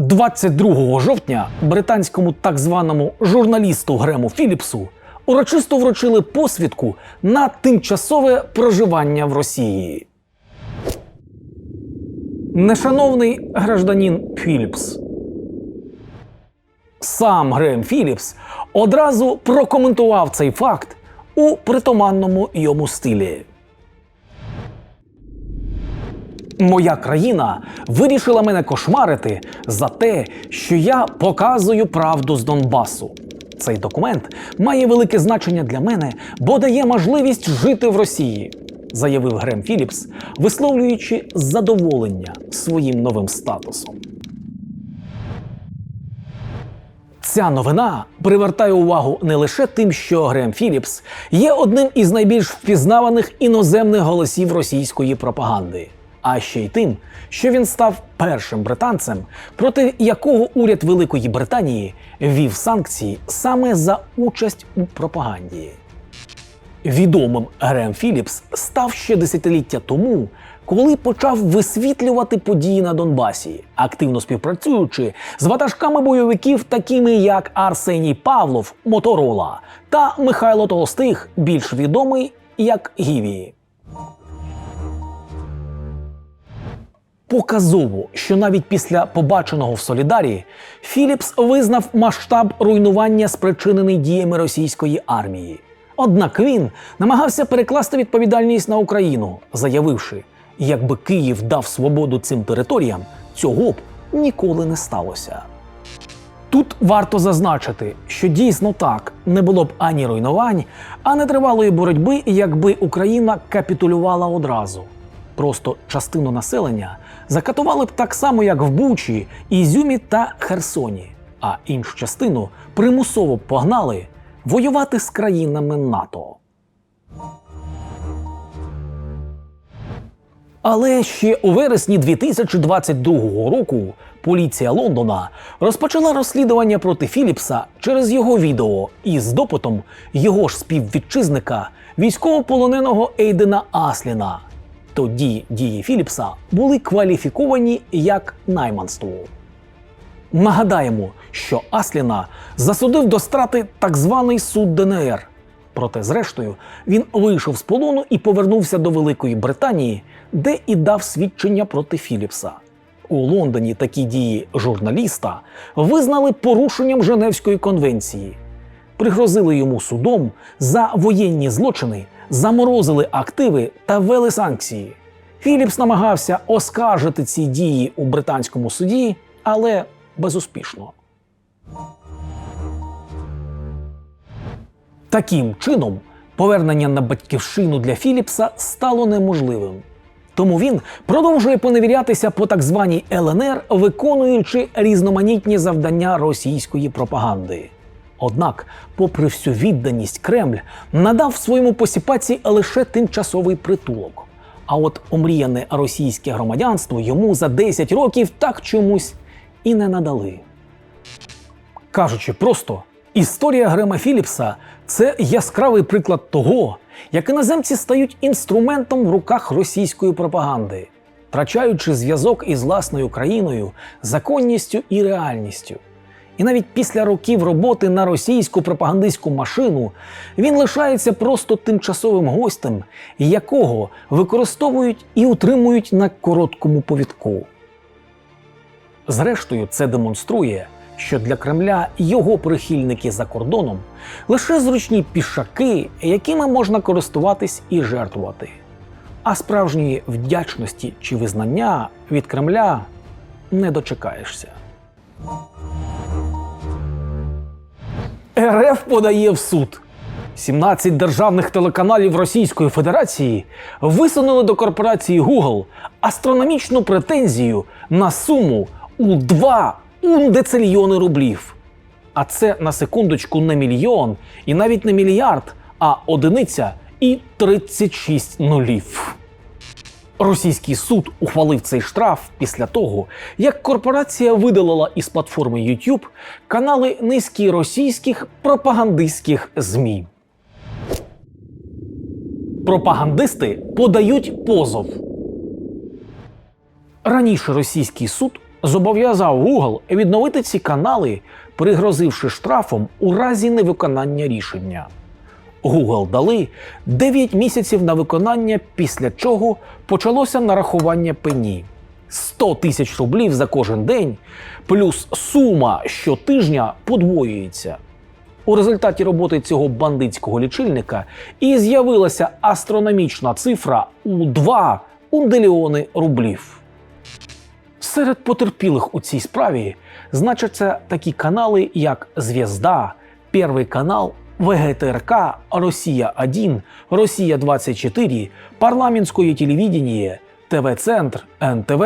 22 жовтня британському так званому журналісту Грему Філіпсу урочисто вручили посвідку на тимчасове проживання в Росії. Нешановний гражданин Філіпс. Сам Грем Філіпс одразу прокоментував цей факт у притаманному йому стилі. Моя країна вирішила мене кошмарити за те, що я показую правду з Донбасу. Цей документ має велике значення для мене, бо дає можливість жити в Росії, заявив Грем Філіпс, висловлюючи задоволення своїм новим статусом. Ця новина привертає увагу не лише тим, що Грем Філіпс є одним із найбільш впізнаваних іноземних голосів російської пропаганди, а ще й тим, що він став першим британцем, проти якого уряд Великої Британії ввів санкції саме за участь у пропаганді. Відомим Грем Філіпс став ще десятиліття тому, коли почав висвітлювати події на Донбасі, активно співпрацюючи з ватажками бойовиків, такими як Арсеній Павлов, Моторола та Михайло Толстих, більш відомий як Гіві. Показово, що навіть після побаченого в Солідарі Філіпс визнав масштаб руйнування, спричинений діями російської армії. Однак він намагався перекласти відповідальність на Україну, заявивши, якби Київ дав свободу цим територіям, цього б ніколи не сталося. Тут варто зазначити, що дійсно так не було б ані руйнувань, ані тривалої боротьби, якби Україна капітулювала одразу. Просто частину населення закатували б так само, як в Бучі, Ізюмі та Херсоні, а іншу частину примусово погнали воювати з країнами НАТО. Але ще у вересні 2022 року поліція Лондона розпочала розслідування проти Філіпса через його відео із допитом його ж співвітчизника, військовополоненого Ейдена Асліна. Тоді дії Філіпса були кваліфіковані як найманство. Нагадаємо, що Асліна засудив до страти так званий суд ДНР. Проте, зрештою, він вийшов з полону і повернувся до Великої Британії, де і дав свідчення проти Філіпса. У Лондоні такі дії журналіста визнали порушенням Женевської конвенції, пригрозили йому судом за воєнні злочини, заморозили активи та ввели санкції. Філіпс намагався оскаржити ці дії у британському суді, але безуспішно. Таким чином, повернення на батьківщину для Філіпса стало неможливим. Тому він продовжує поневірятися по так званій ЛНР, виконуючи різноманітні завдання російської пропаганди. Однак, попри всю відданість, Кремль надав своєму посіпаці лише тимчасовий притулок. А от омріяне російське громадянство йому за 10 років так чомусь і не надали. Кажучи просто, історія Грема Філіпса це яскравий приклад того, як іноземці стають інструментом в руках російської пропаганди, втрачаючи зв'язок із власною країною, законністю і реальністю. І навіть після років роботи на російську пропагандистську машину він лишається просто тимчасовим гостем, якого використовують і утримують на короткому повідку. Зрештою, це демонструє, що для Кремля його прихильники за кордоном лише зручні пішаки, якими можна користуватись і жертвувати. А справжньої вдячності чи визнання від Кремля не дочекаєшся. РФ подає в суд. 17 державних телеканалів Російської Федерації висунули до корпорації Google астрономічну претензію на суму у 2 ундецильйони рублів. А це на секундочку не мільйон і навіть не мільярд, а одиниця і 36 нулів. Російський суд ухвалив цей штраф після того, як корпорація видалила із платформи YouTube канали низки російських пропагандистських ЗМІ. Пропагандисти подають позов. Раніше російський суд зобов'язав Google відновити ці канали, пригрозивши штрафом у разі невиконання рішення. Google дали 9 місяців на виконання, після чого почалося нарахування пені. 100 тисяч рублів за кожен день, плюс сума щотижня подвоюється. У результаті роботи цього бандитського лічильника і з'явилася астрономічна цифра у 2 унделіони рублів. Серед потерпілих у цій справі значаться такі канали, як Звезда, Первый канал, ВГТРК, Росія 1 Росія 24 парламентськое телевидение, ТВ-центр, НТВ,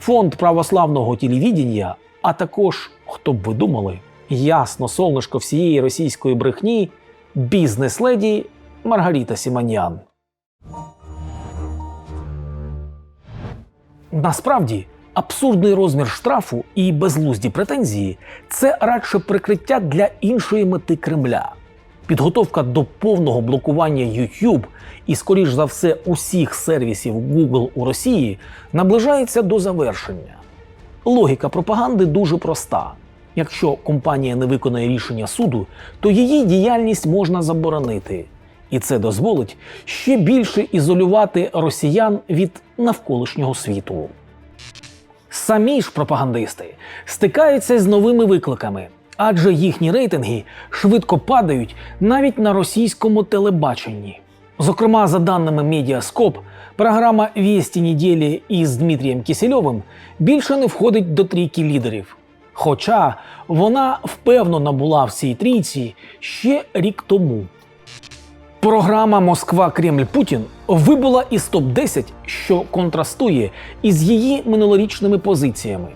Фонд православного телевідення, а також, хто б ви думали, ясно солнышко всієї російської брехні, бізнес-леді Маргарита Сіманян. Насправді, абсурдний розмір штрафу і безглузді претензії це радше прикриття для іншої мети Кремля. Підготовка до повного блокування YouTube і, скоріш за все, усіх сервісів Google у Росії наближається до завершення. Логіка пропаганди дуже проста. Якщо компанія не виконає рішення суду, то її діяльність можна заборонити. І це дозволить ще більше ізолювати росіян від навколишнього світу. Самі ж пропагандисти стикаються з новими викликами, адже їхні рейтинги швидко падають навіть на російському телебаченні. Зокрема, за даними Медіаскоп, програма «Вісті неділі» із Дмитрієм Кісельовим більше не входить до трійки лідерів. Хоча вона впевнено була в цій трійці ще рік тому. Програма Москва Кремль Путін вибула із топ 10 що контрастує із її минулорічними позиціями.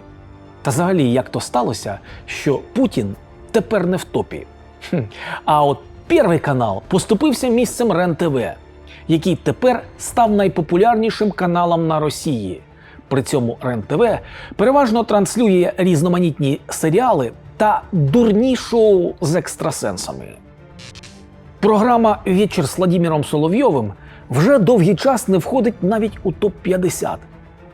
Та взагалі, як то сталося, що Путін тепер не в топі. Хм. А от перший канал поступився місцем РЕН-ТВ, який тепер став найпопулярнішим каналом на Росії. При цьому РЕН-ТВ переважно транслює різноманітні серіали та дурні шоу з екстрасенсами. Програма Вечір з Владимиром Соловйовим вже довгий час не входить навіть у топ-50.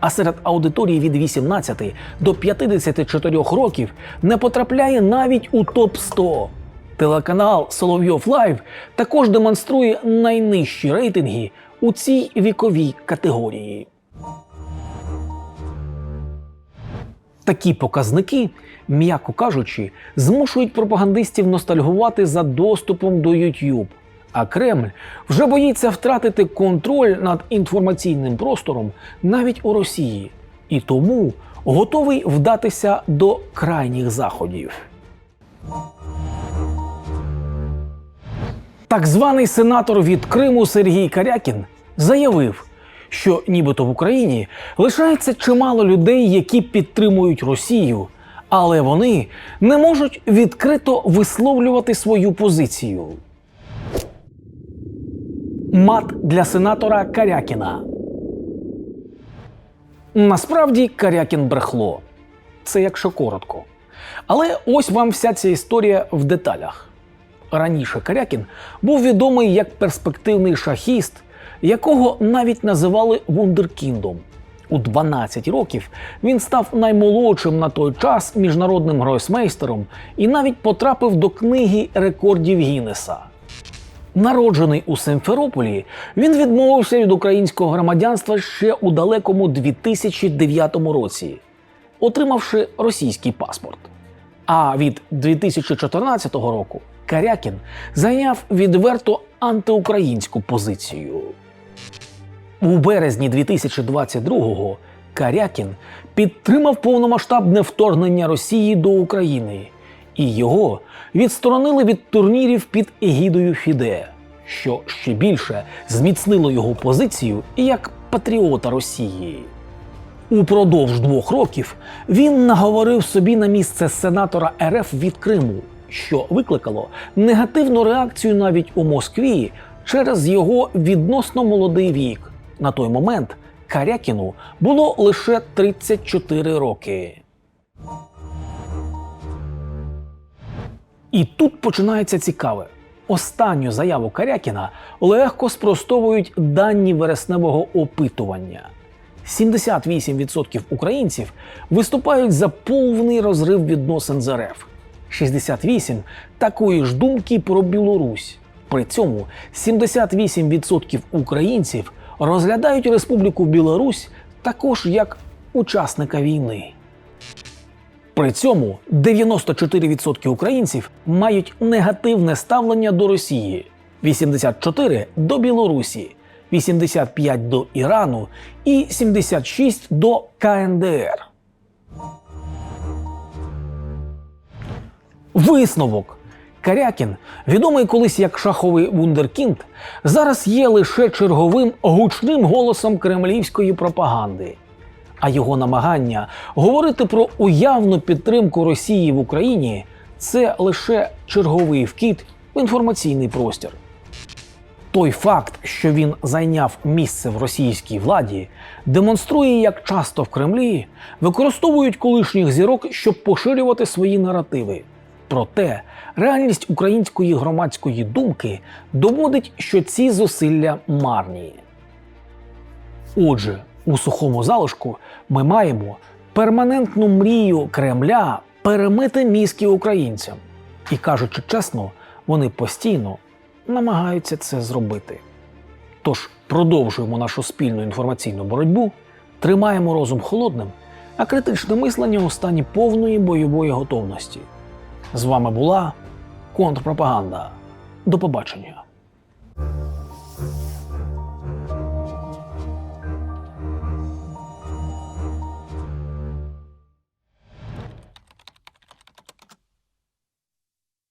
А серед аудиторії від 18 до 54 років не потрапляє навіть у топ-100. Телеканал Соловйов Лайв також демонструє найнижчі рейтинги у цій віковій категорії. Такі показники, м'яко кажучи, змушують пропагандистів ностальгувати за доступом до YouTube. А Кремль вже боїться втратити контроль над інформаційним простором навіть у Росії, і тому готовий вдатися до крайніх заходів. Так званий сенатор від Криму Сергій Карякін заявив, що нібито в Україні лишається чимало людей, які підтримують Росію, але вони не можуть відкрито висловлювати свою позицію. Мат для сенатора Карякіна. Насправді Карякін брехло. Це якщо коротко. Але ось вам вся ця історія в деталях. Раніше Карякін був відомий як перспективний шахіст, якого навіть називали Вундеркіндом. У 12 років він став наймолодшим на той час міжнародним гройсмейстером і навіть потрапив до книги рекордів Гіннеса. Народжений у Симферополі, він відмовився від українського громадянства ще у далекому 2009 році, отримавши російський паспорт. А від 2014 року Карякін зайняв відверто антиукраїнську позицію. У березні 2022-го Карякін підтримав повномасштабне вторгнення Росії до України, і його відсторонили від турнірів під егідою Фіде, що ще більше зміцнило його позицію як патріота Росії. Упродовж двох років він наговорив собі на місце сенатора РФ від Криму, що викликало негативну реакцію навіть у Москві через його відносно молодий вік. На той момент Карякіну було лише 34 роки. І тут починається цікаве. Останню заяву Карякіна легко спростовують дані вересневого опитування. 78% українців виступають за повний розрив відносин з РФ. 68% такої ж думки про Білорусь. При цьому 78% українців розглядають Республіку Білорусь також як учасника війни. При цьому 94% українців мають негативне ставлення до Росії, 84% до Білорусі, 85% до Ірану і 76% до КНДР. Висновок. Карякін, відомий колись як шаховий вундеркінд, зараз є лише черговим гучним голосом кремлівської пропаганди. А його намагання говорити про уявну підтримку Росії в Україні це лише черговий вкид в інформаційний простір. Той факт, що він зайняв місце в російській владі, демонструє, як часто в Кремлі використовують колишніх зірок, щоб поширювати свої наративи. Проте реальність української громадської думки доводить, що ці зусилля марні. Отже, у сухому залишку ми маємо перманентну мрію Кремля перемити мізки українцям. І кажучи чесно, вони постійно намагаються це зробити. Тож продовжуємо нашу спільну інформаційну боротьбу, тримаємо розум холодним, а критичне мислення у стані повної бойової готовності. З вами була контрпропаганда. До побачення.